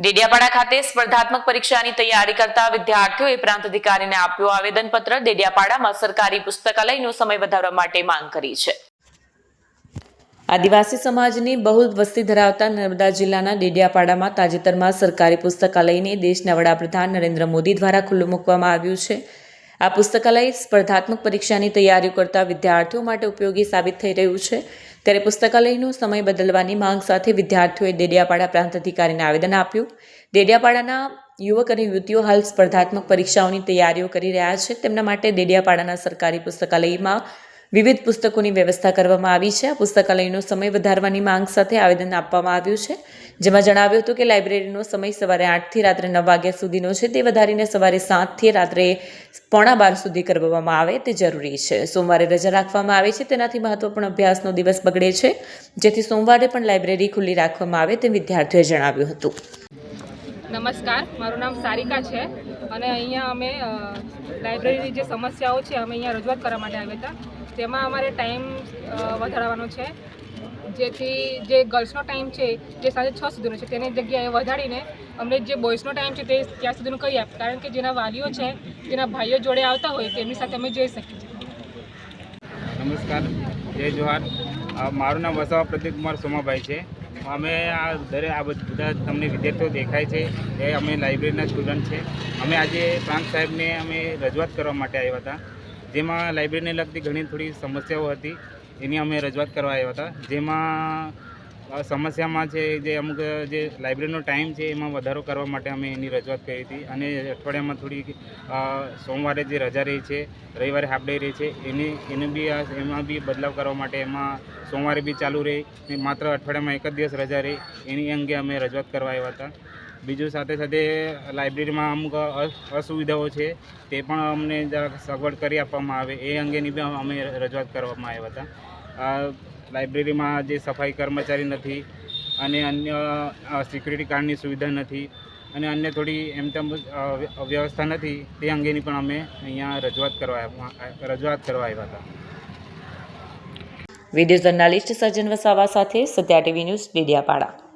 ડેડિયાપાડા ખાતે સ્પર્ધાત્મક પરીક્ષાની તૈયારી કરતા વિદ્યાર્થીઓએ પ્રાંત અધિકારીને આપ્યું આવેદનપત્ર. ડેડિયાપાડામાં સરકારી પુસ્તકાલયનો સમય વધારવા માટે માંગ કરી છે. આદિવાસી સમાજની બહુ વસ્તી ધરાવતા નર્મદા જિલ્લાના ડેડિયાપાડામાં તાજેતરમાં સરકારી પુસ્તકાલયને દેશના વડાપ્રધાન નરેન્દ્ર મોદી દ્વારા ખુલ્લું મૂકવામાં આવ્યું છે. આ પુસ્તકાલય સ્પર્ધાત્મક પરીક્ષાની તૈયારીઓ કરતા વિદ્યાર્થીઓ માટે ઉપયોગી સાબિત થઈ રહ્યું છે. ત્યારે પુસ્તકાલયનો સમય બદલવાની માંગ સાથે વિદ્યાર્થીઓએ દેડિયાપાડા પ્રાંત અધિકારીને આવેદન આપ્યું. દેડિયાપાડાના યુવક અને યુવતીઓ હાલ સ્પર્ધાત્મક પરીક્ષાઓની તૈયારીઓ કરી રહ્યા છે. તેમના માટે દેડિયાપાડાના સરકારી પુસ્તકાલયમાં વિવિધ પુસ્તકોની વ્યવસ્થા કરવામાં આવી છે. આ પુસ્તકાલયનો સમય વધારવાની માંગ સાથે આવેદન આપવામાં આવ્યું છે. જેમાં જણાવ્યું હતું કે લાઇબ્રેરીનો સમય સવારે આઠથી રાત્રે નવ વાગ્યા સુધીનો છે. તે વધારીને સવારે સાતથી રાત્રે પોણા બાર સુધી કરવામાં આવે તે જરૂરી છે. સોમવારે રજા રાખવામાં આવે છે. તેનાથી મહત્વપૂર્ણ અભ્યાસનો દિવસ બગડે છે. જેથી સોમવારે પણ લાઇબ્રેરી ખુલ્લી રાખવામાં આવે તે વિદ્યાર્થીઓએ જણાવ્યું હતું. નમસ્કાર. મારું નામ સારિકા છે અને અહીંયા અમે લાઇબ્રેરીની જે સમસ્યાઓ છે, અમે અહીંયા રજૂઆત કરવા માટે આવ્યા હતા. તેમાં અમારે ટાઈમ વધારવાનો છે. જેથી જે ગર્લ્સનો ટાઈમ છે, જે સાંજે છ સુધીનો છે, તેની જગ્યાએ વધારીને અમને જે બોયઝનો ટાઈમ છે, તે ત્યાં સુધીનું કરી આપ કારણ કે જેના વાલીઓ છે, તેના ભાઈઓ જોડે આવતા હોય, તેમની સાથે અમે જઈ શકીએ. નમસ્કાર. જય જોહાર. મારું નામ વસાવા પ્રદીપ કુમાર સોમાભાઈ છે. અમે આ દરેક આ બધા તમને વિદ્યાર્થીઓ દેખાય છે. એ અમે લાઇબ્રેરીના સ્ટુડન્ટ છે. અમે આજે પ્રાંત સાહેબને અમે રજૂઆત કરવા માટે આવ્યા હતા. જેમાં લાઇબ્રેરીને લગતી ઘણી થોડી સમસ્યાઓ હતી, એની અમે રજૂઆત કરવા આવ્યા હતા. જેમાં સમસ્યામાં છે જે અમુક, જે લાઇબ્રેરીનો ટાઈમ છે એમાં વધારો કરવા માટે અમે એની રજૂઆત કરી હતી. અને અઠવાડિયામાં થોડી સોમવારે જે રજા રહી છે, રવિવારે હાફ ડે રહી છે, એની, એને બી એમાં બી બદલાવ કરવા માટે એમાં સોમવારે બી ચાલુ રહી માત્ર અઠવાડિયામાં એક જ દિવસ રજા રહી, એની અંગે અમે રજૂઆત કરવા આવ્યા હતા. બીજું સાથે સાથે લાઇબ્રેરીમાં અમુક અસુવિધાઓ છે, તે પણ અમને જરાક સગવડ કરી આપવામાં આવે, એ અંગેની પણ અમે રજૂઆત કરવામાં આવ્યા હતા. લાઇબ્રેરીમાં જે સફાઈ કર્મચારી નથી અને અન્ય સિક્યુરિટી કાર્ડની સુવિધા નથી અને અન્ય થોડી એમ તેમ વ્યવસ્થા નથી, તે અંગેની પણ અમે અહીંયા રજૂઆત કરવા રજૂઆત કરવા આવ્યા હતા. વીડિયો જર્નાલિસ્ટ સજ્જન વસાવા સાથે સત્યા ટીવી ન્યૂઝ ડેડિયાપાડા